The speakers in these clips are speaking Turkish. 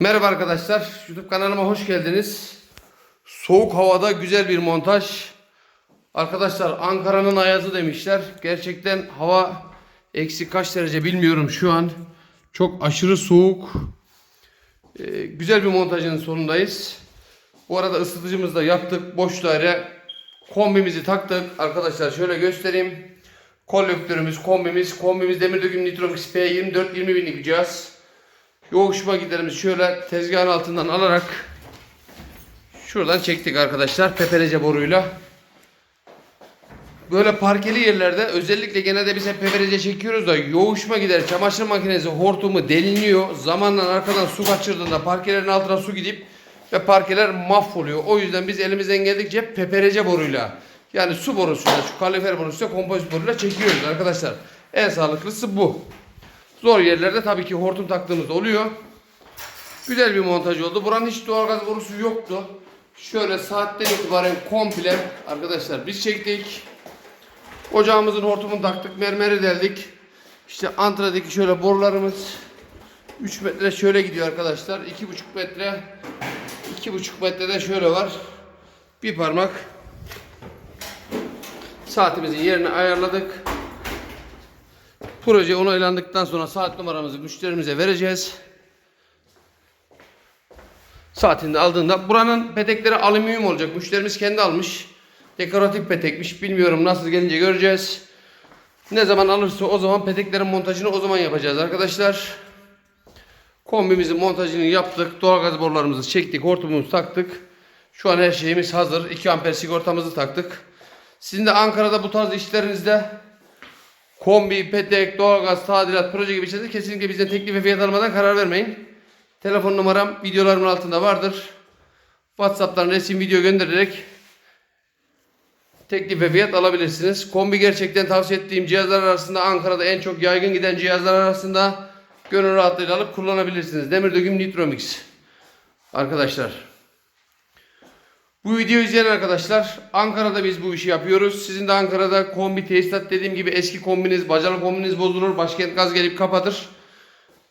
Merhaba arkadaşlar. YouTube kanalıma hoş geldiniz. Soğuk havada güzel bir montaj. Arkadaşlar Ankara'nın ayazı demişler. Gerçekten hava eksi kaç derece bilmiyorum şu an. Çok aşırı soğuk. Ee, güzel bir montajın sonundayız. Bu arada ısıtıcımızı da yaktık. Boş daire kombimizi taktık. Arkadaşlar şöyle göstereyim. Kolektörümüz, kombimiz. Kombimiz demir döküm Nitromix P24 20 binlik cihaz. Yoğuşma giderimiz şöyle tezgahın altından alarak şuradan çektik arkadaşlar peperece boruyla. Böyle parkeli yerlerde özellikle genelde biz hep peperece çekiyoruz da yoğuşma gider çamaşır makinesi hortumu deliniyor. Zamanla arkadan su kaçırdığında parkelerin altına su gidip ve parkeler mahvoluyor. O yüzden biz elimizden geldikçe peperece boruyla yani su borusuyla şu kalifer borusuyla kompozit boruyla çekiyoruz arkadaşlar. En sağlıklısı bu. Zor yerlerde tabii ki hortum taktığımız oluyor. Güzel bir montaj oldu. Buranın hiç doğalgaz borusu yoktu. Şöyle saatten itibaren komple arkadaşlar biz çektik. Ocağımızın hortumunu taktık. Mermeri deldik. İşte antradaki şöyle borularımız 3 metre şöyle gidiyor arkadaşlar. 2,5 metre 2,5 metrede şöyle var. Bir parmak saatimizin yerini ayarladık. Proje onaylandıktan sonra saat numaramızı müşterimize vereceğiz. Saatinde aldığında buranın petekleri alüminyum olacak. Müşterimiz kendi almış. Dekoratif petekmiş. Bilmiyorum nasıl gelince göreceğiz. Ne zaman alırsa o zaman peteklerin montajını o zaman yapacağız arkadaşlar. Kombimizin montajını yaptık. Doğalgaz borularımızı çektik. Hortumumuzu taktık. Şu an her şeyimiz hazır. 2 amper sigortamızı taktık. Sizin de Ankara'da bu tarz işlerinizde Kombi, petek, doğalgaz, tadilat, proje gibi şeylerde kesinlikle bizden teklif ve fiyat almadan karar vermeyin. Telefon numaram videolarımın altında vardır. Whatsapp'tan resim, video göndererek teklif ve fiyat alabilirsiniz. Kombi gerçekten tavsiye ettiğim cihazlar arasında Ankara'da en çok yaygın giden cihazlar arasında gönül rahatlığıyla alıp kullanabilirsiniz. Demir döküm Nitromix. Arkadaşlar. Bu videoyu izleyen arkadaşlar Ankara'da biz bu işi yapıyoruz. Sizin de Ankara'da kombi tesisat dediğim gibi eski kombiniz, bacalı kombiniz bozulur. Başkent gaz gelip kapatır.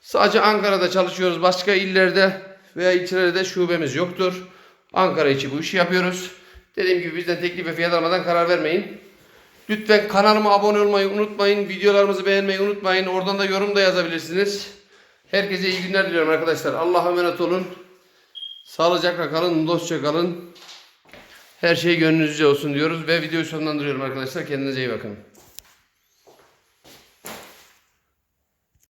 Sadece Ankara'da çalışıyoruz. Başka illerde veya ilçelerde şubemiz yoktur. Ankara içi bu işi yapıyoruz. Dediğim gibi bizden teklif ve fiyat almadan karar vermeyin. Lütfen kanalıma abone olmayı unutmayın. Videolarımızı beğenmeyi unutmayın. Oradan da yorum da yazabilirsiniz. Herkese iyi günler diliyorum arkadaşlar. Allah'a emanet olun. Sağlıcakla kalın, dostça kalın. Her şey gönlünüzce olsun diyoruz ve videoyu sonlandırıyorum arkadaşlar. Kendinize iyi bakın.